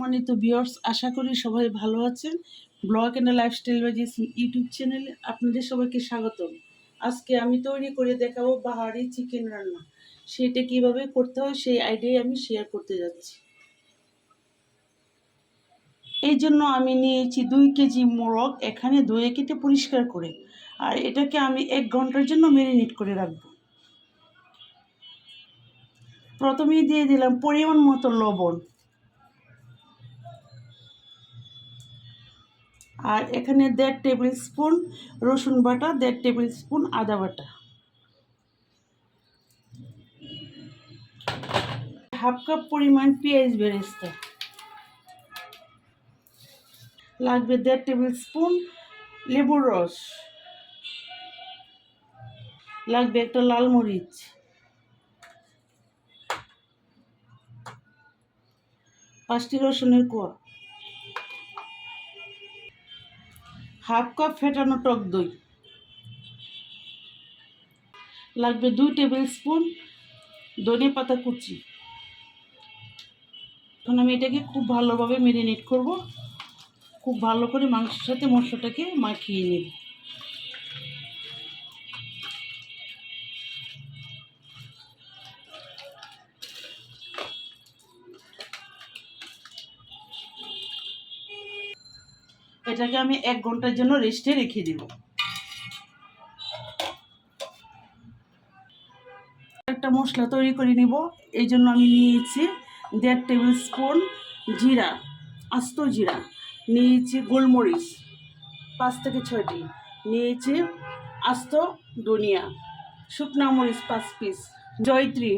সম্মানিত ভিউয়ার্স আশা করি সবাই ভালো আছেন। ব্লগ অ্যান্ড লাইফস্টাইল বাজিস ইউটিউব চ্যানেলে আপনাদের সবাইকে স্বাগতম। আজকে আমি তৈরি করে দেখাবো বাহারি চিকেন রান্না। সেটা কীভাবে করতে হয় সেই আইডিয়াই আমি শেয়ার করতে যাচ্ছি। এই জন্য আমি নিয়েছি দুই কেজি মোরগ, এখানে ধুয়ে কেটে পরিষ্কার করে। আর এটাকে আমি এক ঘণ্টার জন্য ম্যারিনেট করে রাখব। প্রথমেই দিয়ে দিলাম পরিমাণ মতো লবণ। আর এখানে দেড় টেবিল স্পুন রসুন বাটা, দেড় টেবিল স্পুন আদা বাটা। হাফ কাপ পরিমাণ পেঁয়াজ বেরেস্তা। লাগবে দেড় টেবিল স্পুন লেবুর রস। লাগবে একটা লাল মরিচ। পাঁচটি রসুনের কোয়া। হাফ কাপ ফেটানো টক দই। লাগবে দুই টেবিল স্পুন ধনে পাতা কুচি। এখন আমি এটাকে খুব ভালোভাবে মেরিনেট করব। খুব ভালো করে মাংসের সাথে মশলাটাকে মাখিয়ে নেব। এটাকে আমি এক ঘণ্টার জন্য রেস্টে রেখে দিব। একটা মশলা তৈরি করে নিব। এই জন্য আমি নিয়েছি দেড় টেবিল স্পুন জিরা, আস্ত জিরা। নিয়েছি গোলমরিচ, পাঁচ থেকে ছয়টি। নিয়েছি আস্ত ধনিয়া, শুকনা মরিচ পাঁচ পিস। জয়ত্রী,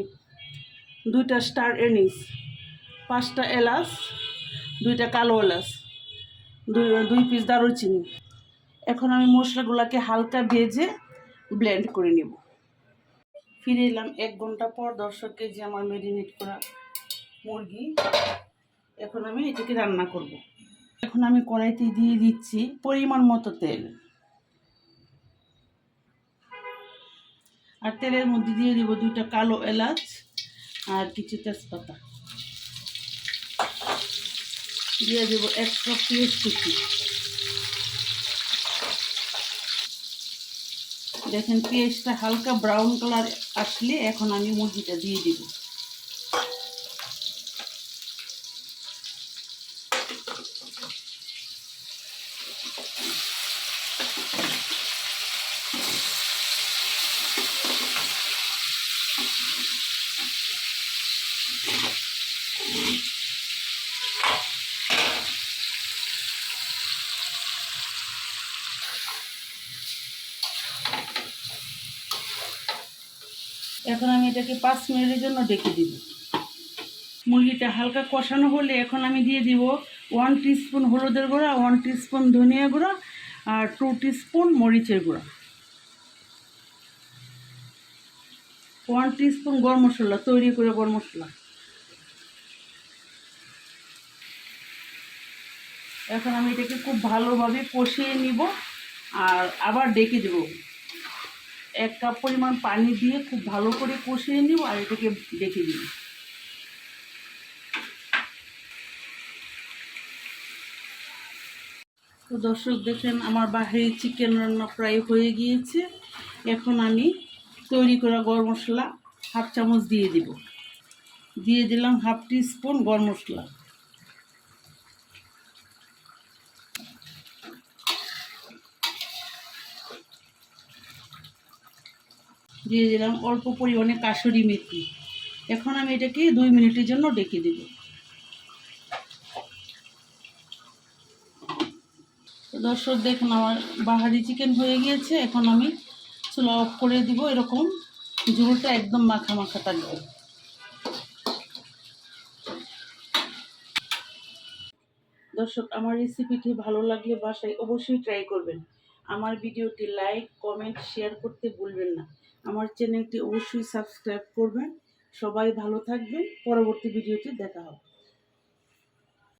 দুইটা স্টার এনিস, পাঁচটা এলাচ, দুইটা কালো এলাচ। দুই দুই পিস দারুচিনি এখন আমি মশলাগুলোকে হালকা ভেজে ব্লেন্ড করে নেব। ফিরে এলাম এক ঘণ্টা পর দর্শক কেজি আমার মেরিনেট করা মুরগি, এখন আমি এটাকে রান্না করব। এখন আমি কড়াইতে দিয়ে দিচ্ছি পরিমাণ মতো তেল। আর তেলের মধ্যে দিয়ে দিব দুইটা কালো এলাচ আর কিছু তেজপাতা। দিয়ে দেবো একশো পিস কুচি। দেখেন পেঁয়াজটা হালকা ব্রাউন কালার আসলে এখন আমি মুরগিটা দিয়ে দিব। এখন আমি এটাকে পাঁচ মিনিটের জন্য ডেকে দিব। মুরগিটা হালকা কষানো হলে এখন আমি দিয়ে দিব ওয়ান টিস্পুন হলুদের গুঁড়া ওয়ান টিস্পুন ধনিয়া গুঁড়া আর টু টিস্পুন মরিচের গুঁড়া। ওয়ান টিস্পুন গরম মশলা, তৈরি করে গরম মশলা। এখন আমি এটাকে খুব ভালোভাবে কষিয়ে নিব আর আবার ডেকে দেবো। এক কাপ পরিমাণ পানি দিয়ে খুব ভালো করে কষিয়ে নিব আর এটাকে ডেকে দিব তো দর্শক দেখেন, আমার বাহিরে চিকেন রান্না প্রায় হয়ে গিয়েছে। এখন আমি তৈরি করা গরম মশলা হাফ চামচ দিয়ে দিব। দিয়ে দিলাম হাফ টি স্পুন গরম মশলা। দিয়ে দিলাম অল্প পরিমাণে কাসুরি মেথি। এখন আমি এটাকে দুই মিনিটের জন্য ডেকে দেব। দর্শক, দেখুন আমার বাহারি চিকেন হয়ে গিয়েছে। এখন আমি চুলা অফ করে দিব। এরকম ঝোলটা একদম মাখা মাখা থাকবে দর্শক, আমার রেসিপিটি ভালো লাগলে বাসায় অবশ্যই ট্রাই করবেন। আমার ভিডিওটি লাইক, কমেন্ট, শেয়ার করতে ভুলবেন না। আমার চ্যানেলটি অবশ্যই সাবস্ক্রাইব করবেন। সবাই ভালো থাকবেন। পরবর্তী ভিডিওতে দেখা হবে।